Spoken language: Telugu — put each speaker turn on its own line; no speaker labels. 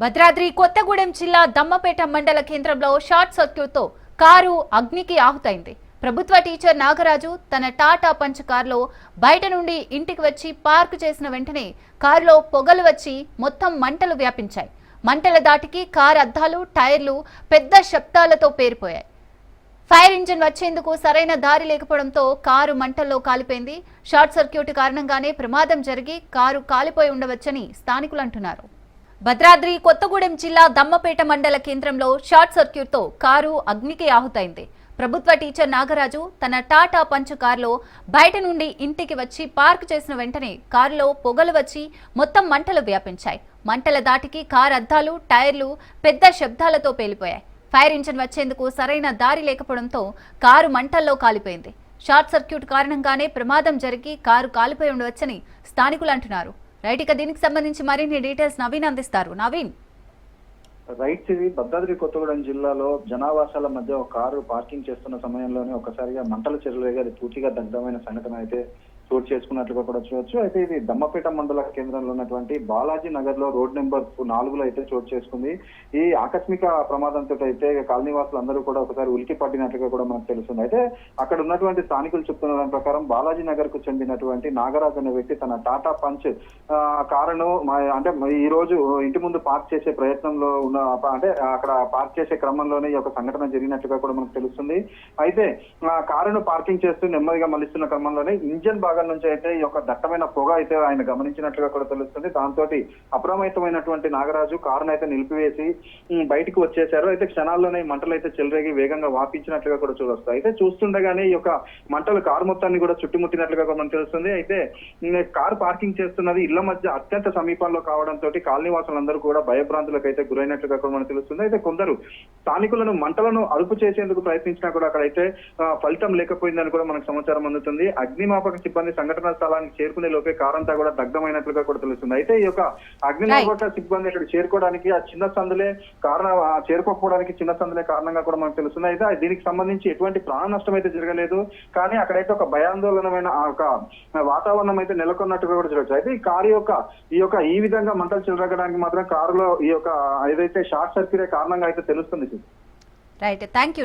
భద్రాద్రి కొత్తగూడెం జిల్లా దమ్మపేట మండల కేంద్రంలో షార్ట్ సర్క్యూట్తో కారు అగ్నికి ఆహుతైంది. ప్రభుత్వ టీచర్ నాగరాజు తన టాటా పంచ్ కారులో బయట నుండి ఇంటికి వచ్చి పార్క్ చేసిన వెంటనే కారులో పొగలు వచ్చి మొత్తం మంటలు వ్యాపించాయి. మంటల దాటికి కారు అద్దాలు టైర్లు పెద్ద శబ్దాలతో పేరిపోయాయి. ఫైర్ ఇంజిన్ వచ్చేందుకు సరైన దారి లేకపోవడంతో కారు మంటల్లో కాలిపోయింది. షార్ట్ సర్క్యూట్ కారణంగానే ప్రమాదం జరిగి కారు కాలిపోయి ఉండవచ్చని స్థానికులు అంటున్నారు. భద్రాద్రి కొత్తగూడెం జిల్లా దమ్మపేట మండల కేంద్రంలో షార్ట్ సర్క్యూట్తో కారు అగ్నికి ఆహుతైంది. ప్రభుత్వ టీచర్ నాగరాజు తన టాటా పంచ్ కారులో బయట నుండి ఇంటికి వచ్చి పార్క్ చేసిన వెంటనే కారులో పొగలు వచ్చి మొత్తం మంటలు వ్యాపించాయి. మంటల దాటికి కారు అద్దాలు టైర్లు పెద్ద శబ్దాలతో పేలిపోయాయి. ఫైర్ ఇంజిన్ వచ్చేందుకు సరైన దారి లేకపోవడంతో కారు మంటల్లో కాలిపోయింది. షార్ట్ సర్క్యూట్ కారణంగానే ప్రమాదం జరిగి కారు కాలిపోయి ఉండవచ్చని స్థానికులు అంటున్నారు. రైట్ ఇక దీనికి సంబంధించి మరిన్ని డీటెయిల్స్ నవీన్ అందిస్తారు. నవీన్.
రైట్ ఇది భద్రాద్రి కొత్తగూడెం జిల్లాలో జనావాసాల మధ్య ఒక కారు పార్కింగ్ చేస్తున్న సమయంలోనే ఒకసారిగా మంటల చెరువులుగా అది పూర్తిగా దగ్ధమైన సంఘటన అయితే చోటు చేసుకున్నట్లుగా కూడా చూడొచ్చు. అయితే ఇది దమ్మపేట మండల కేంద్రంలో ఉన్నటువంటి బాలాజీ నగర్లో రోడ్ నెంబర్ నాలుగులో అయితే చోటు చేసుకుంది. ఈ ఆకస్మిక ప్రమాదంతో అయితే కాలనీవాసులు అందరూ కూడా ఒకసారి ఉలికి పట్టినట్లుగా కూడా మనకు తెలుస్తుంది. అయితే అక్కడ ఉన్నటువంటి స్థానికులు చెప్తున్న దాని ప్రకారం బాలాజీ నగర్కు చెందినటువంటి నాగరాజ్ అనే వ్యక్తి తన టాటా పంచ్ కారును అంటే ఈ రోజు ఇంటి ముందు పార్క్ చేసే ప్రయత్నంలో ఉన్న అంటే అక్కడ పార్క్ చేసే క్రమంలోనే ఈ యొక్క సంఘటన జరిగినట్లుగా కూడా మనకు తెలుస్తుంది. అయితే కారును పార్కింగ్ చేస్తూ నెమ్మదిగా మళ్ళిస్తున్న క్రమంలోనే ఇంజన్ భాగం నుంచి అయితే ఈ యొక్క దట్టమైన పొగ అయితే ఆయన గమనించినట్లుగా కూడా తెలుస్తుంది. దాంతో అప్రమత్తమైనటువంటి నాగరాజు కారును అయితే నిలిపివేసి బయటకు బయటికి వచ్చేశారు. అయితే క్షణాల్లోనే మంటలు అయితే చెలరేగి వేగంగా వాపించినట్లుగా కూడా చూడొస్తాయి అయితే చూస్తుండగానే ఈ యొక్క మంటలు కారు మొత్తాన్ని కూడా చుట్టుముట్టినట్లుగా కూడా మనకు తెలుస్తుంది. అయితే కారు పార్కింగ్ చేస్తున్నది ఇళ్ళ మధ్య అత్యంత సమీపంలో కావడంతో కాలనీవాసులందరూ కూడా భయభ్రాంతులకు అయితే గురైనట్లుగా కూడా మనకు తెలుస్తుంది. అయితే కొందరు స్థానికులను మంటలను అదుపు చేసేందుకు ప్రయత్నించినా కూడా అక్కడైతే ఫలితం లేకపోయిందని కూడా మనకు సమాచారం అందుతుంది. అగ్నిమాపక సిబ్బంది సంఘటనా స్థలానికి చేరుకునే లోపే కారంతా కూడా దగ్ధమైనట్లుగా కూడా తెలుస్తుంది. అయితే ఈ యొక్క అగ్నిమాపక సిబ్బంది ఇక్కడ చేరుకోవడానికి ఆ చిన్న సందులే కారణం చేరుకోకపోవడానికి చిన్న సందులే కారణంగా కూడా మనకు తెలుస్తుంది. అయితే దీనికి సంబంధించి ఎటువంటి ప్రాణ నష్టం అయితే జరగలేదు. కానీ అక్కడైతే ఒక భయాందోళనమైన ఆ ఒక వాతావరణం అయితే నెలకొన్నట్టుగా కూడా చూడొచ్చు అయితే ఈ కారు యొక్క ఈ యొక్క ఈ విధంగా మంటలు చెలరగడానికి మాత్రం కారులో ఈ యొక్క ఏదైతే షార్ట్ సర్క్యూట్ కారణంగా అయితే తెలుస్తుంది.
Right thank you